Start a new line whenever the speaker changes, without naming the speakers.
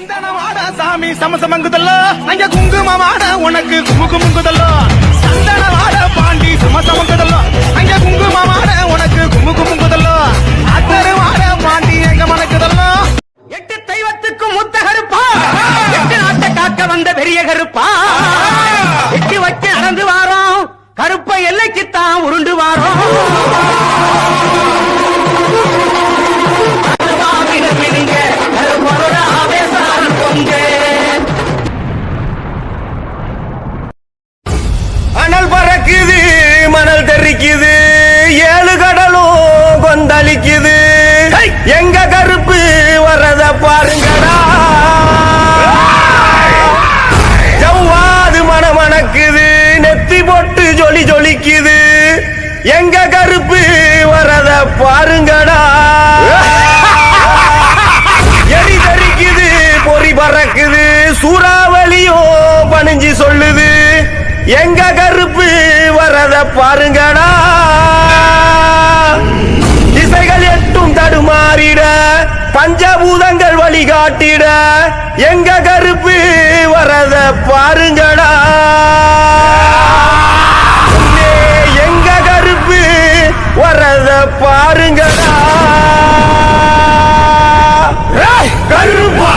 சந்தனமாட சாமி சமசமங்குதல்லோ. அங்க குங்குமமாட உனக்கு குமுகுமுங்குதல்லோ. சந்தனமாட பாண்டி சமசமங்குதல்லோ. அங்க குங்குமமாட உனக்கு குமுகுமுங்குதல்லோ. அத்தருமாட பாண்டி எங்க மணக்குதல்லோ எட்டு தெய்வத்துக்கு முத்த கருப்பா எட்டு நாட்டை காக்க வந்த பெரிய கருப்பா எட்டு வச்சு நடந்து வாரோம். கருப்பை எல்லைக்குத்தான் உருண்டு வாரோம்.
மணல் தெரிக்குது ஏழு கடலும் கொந்தளிக்குது. எங்க கருப்பு வர்றத பாருங்கடா. ஜவ்வாது மணமணக்குது நெத்தி போட்டு ஜொலி ஜொலிக்குது. எங்க கருப்பு வர்றத பாருங்கடா. எரி தரிக்குது பொறி பறக்குது. சூறாவளியும் பணிஞ்சு சொல்லுது. எங்க கருப்பு பாருங்கடா. திசைகள் எட்டும் தடுமாறிட பஞ்சபூதங்கள் வழிகாட்டிட எங்க கருப்பு வரத பாருங்கடா. எங்க கருப்பு வரத பாருங்கடா. கருப்பா!